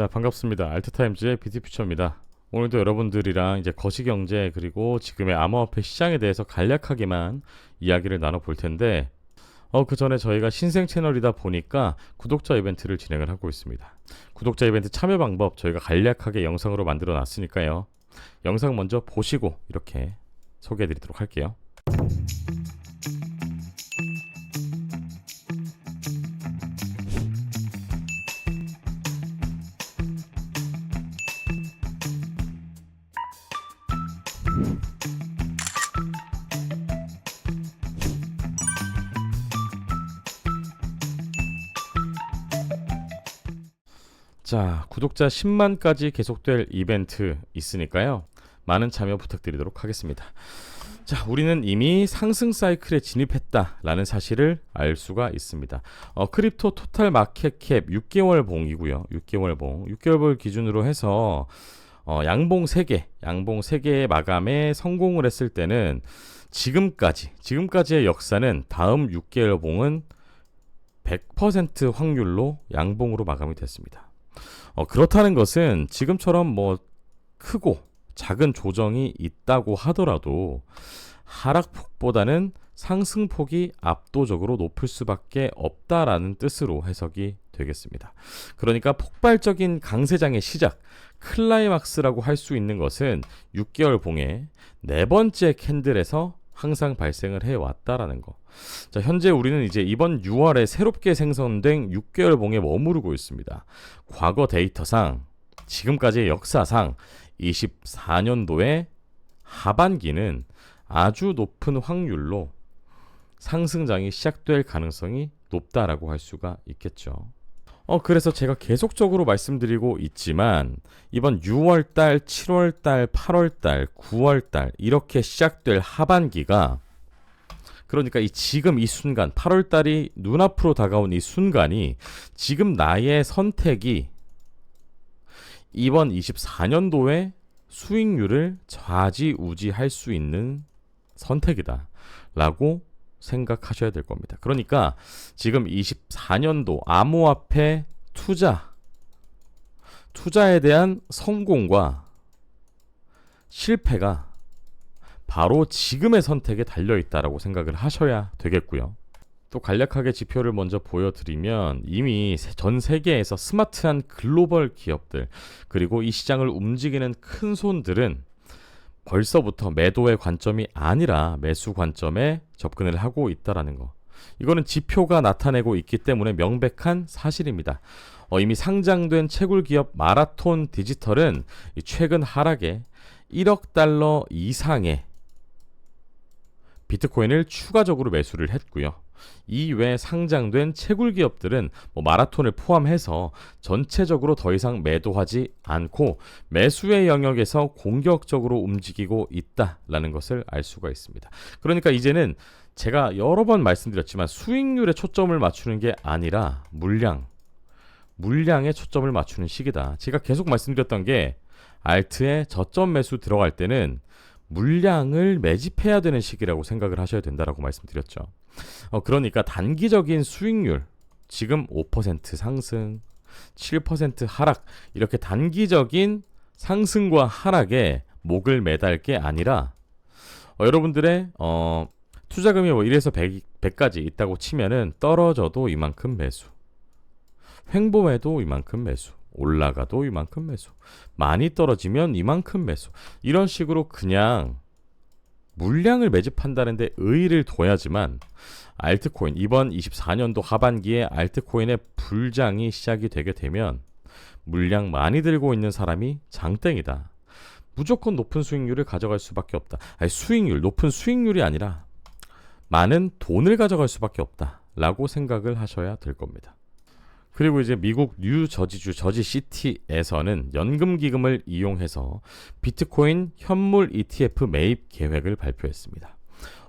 자 반갑습니다. 알트타임즈의 비트퓨처입니다. 오늘도 여러분들이랑 이제 거시경제 그리고 지금의 암호화폐 시장에 대해서 간략하게만 이야기를 나눠볼 텐데 어, 그 전에 저희가 신생 채널이다 보니까 구독자 이벤트를 진행을 하고 있습니다. 구독자 이벤트 참여 방법 저희가 간략하게 영상으로 만들어 놨으니까요. 영상 먼저 보시고 이렇게 소개해 드리도록 할게요. 자, 구독자 10만까지 계속될 이벤트 있으니까요. 많은 참여 부탁드리도록 하겠습니다. 자, 우리는 이미 상승 사이클에 진입했다라는 사실을 알 수가 있습니다. 어, 크립토 토탈 마켓 캡 6개월 봉이고요. 6개월 봉. 6개월 봉 기준으로 해서 어, 양봉 3개, 양봉 3개의 마감에 성공을 했을 때는 지금까지, 지금까지의 역사는 다음 6개월 봉은 100% 확률로 양봉으로 마감이 됐습니다. 어, 그렇다는 것은 지금처럼 뭐 크고 작은 조정이 있다고 하더라도 하락폭보다는 상승폭이 압도적으로 높을 수밖에 없다라는 뜻으로 해석이 되겠습니다. 그러니까 폭발적인 강세장의 시작, 클라이막스라고 할 수 있는 것은 6개월 봉의 네 번째 캔들에서 항상 발생을 해 왔다라는 거. 자, 현재 우리는 이제 이번 6월에 새롭게 생성된 6개월 봉에 머무르고 있습니다. 과거 데이터상 지금까지의 역사상 24년도의 하반기는 아주 높은 확률로 상승장이 시작될 가능성이 높다라고 할 수가 있겠죠. 어, 그래서 제가 계속적으로 말씀드리고 있지만 이번 6월달, 7월달, 8월달, 9월달 이렇게 시작될 하반기가 그러니까 이 지금 이 순간 8월달이 눈앞으로 다가온 이 순간이 지금 나의 선택이 이번 24년도에 수익률을 좌지우지할 수 있는 선택이다. 라고 생각하셔야 될 겁니다. 그러니까 지금 24년도 암호화폐 투자, 투자에 대한 성공과 실패가 바로 지금의 선택에 달려 있다라고 생각을 하셔야 되겠고요. 또 간략하게 지표를 먼저 보여드리면 이미 전 세계에서 스마트한 글로벌 기업들 그리고 이 시장을 움직이는 큰 손들은 벌써부터 매도의 관점이 아니라 매수 관점에 접근을 하고 있다라는 거. 이거는 지표가 나타내고 있기 때문에 명백한 사실입니다. 어, 이미 상장된 채굴 기업 마라톤 디지털은 최근 하락에 1억 달러 이상의 비트코인을 추가적으로 매수를 했고요. 이외 상장된 채굴 기업들은 뭐 마라톤을 포함해서 전체적으로 더 이상 매도하지 않고 매수의 영역에서 공격적으로 움직이고 있다라는 것을 알 수가 있습니다. 그러니까 이제는 제가 여러 번 말씀드렸지만 수익률에 초점을 맞추는 게 아니라 물량, 물량에 초점을 맞추는 시기다. 제가 계속 말씀드렸던 게 알트에 저점 매수 들어갈 때는 물량을 매집해야 되는 시기라고 생각을 하셔야 된다라고 말씀드렸죠. 어, 그러니까 단기적인 수익률 지금 5% 상승, 7% 하락 이렇게 단기적인 상승과 하락에 목을 매달 게 아니라 어, 여러분들의 어, 투자금이 뭐 1에서 100, 100까지 있다고 치면은 떨어져도 이만큼 매수. 횡보해도 이만큼 매수. 올라가도 이만큼 매수. 많이 떨어지면 이만큼 매수. 이런 식으로 그냥 물량을 매집한다는데 의의를 둬야지만 알트코인 이번 24년도 하반기에 알트코인의 불장이 시작이 되게 되면 물량 많이 들고 있는 사람이 장땡이다. 무조건 높은 수익률을 가져갈 수밖에 없다. 아니, 수익률 높은 수익률이 아니라 많은 돈을 가져갈 수밖에 없다 라고 생각을 하셔야 될 겁니다. 그리고 이제 미국 뉴 저지주 저지 시티에서는 연금 기금을 이용해서 비트코인 현물 ETF 매입 계획을 발표했습니다.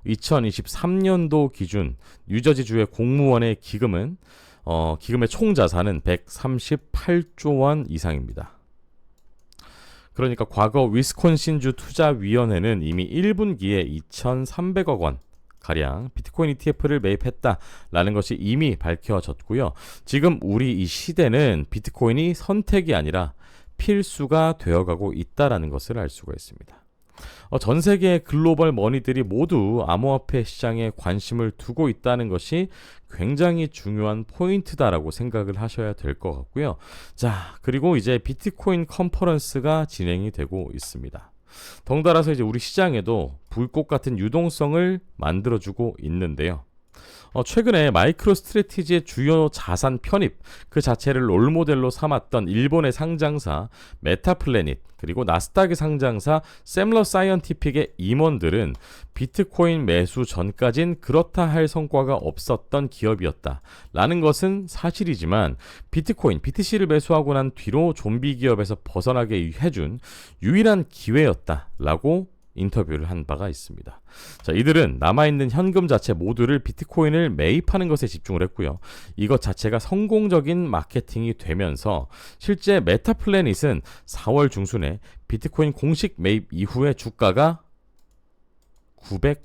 2023년도 기준 뉴저지주의 공무원의 기금은 어, 기금의 총 자산은 138조 원 이상입니다. 그러니까 과거 위스콘신주 투자위원회는 이미 1분기에 2,300억 원 가량 비트코인 ETF를 매입했다라는 것이 이미 밝혀졌고요. 지금 우리 이 시대는 비트코인이 선택이 아니라 필수가 되어가고 있다라는 것을 알 수가 있습니다. 어, 전 세계의 글로벌 머니들이 모두 암호화폐 시장에 관심을 두고 있다는 것이 굉장히 중요한 포인트다라고 생각을 하셔야 될 것 같고요. 자, 그리고 이제 비트코인 컨퍼런스가 진행이 되고 있습니다. 덩달아서 이제 우리 시장에도 불꽃 같은 유동성을 만들어주고 있는데요. 어, 최근에 마이크로 스트레티지의 주요 자산 편입 그 자체를 롤모델로 삼았던 일본의 상장사 메타플래닛 그리고 나스닥의 상장사 샘러 사이언티픽의 임원들은 비트코인 매수 전까진 그렇다 할 성과가 없었던 기업이었다 라는 것은 사실이지만 비트코인 BTC를 매수하고 난 뒤로 좀비 기업에서 벗어나게 해준 유일한 기회였다 라고 인터뷰를 한 바가 있습니다. 자, 이들은 남아있는 현금 자체 모두를 비트코인을 매입하는 것에 집중을 했고요. 이것 자체가 성공적인 마케팅이 되면서 실제 메타플래닛은 4월 중순에 비트코인 공식 매입 이후에 주가가 980%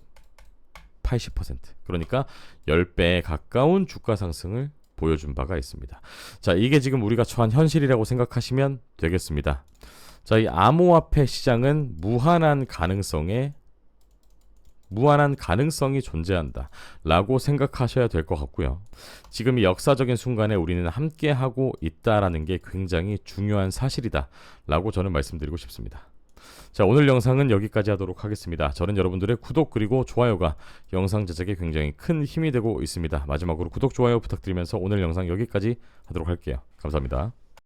그러니까 10배에 가까운 주가 상승을 보여준 바가 있습니다. 자, 이게 지금 우리가 처한 현실이라고 생각하시면 되겠습니다. 자, 이 암호화폐 시장은 무한한 가능성에 무한한 가능성이 존재한다. 라고 생각하셔야 될 것 같고요. 지금 이 역사적인 순간에 우리는 함께 하고 있다라는 게 굉장히 중요한 사실이다. 라고 저는 말씀드리고 싶습니다. 자, 오늘 영상은 여기까지 하도록 하겠습니다. 저는 여러분들의 구독 그리고 좋아요가 영상 제작에 굉장히 큰 힘이 되고 있습니다. 마지막으로 구독, 좋아요 부탁드리면서 오늘 영상 여기까지 하도록 할게요. 감사합니다.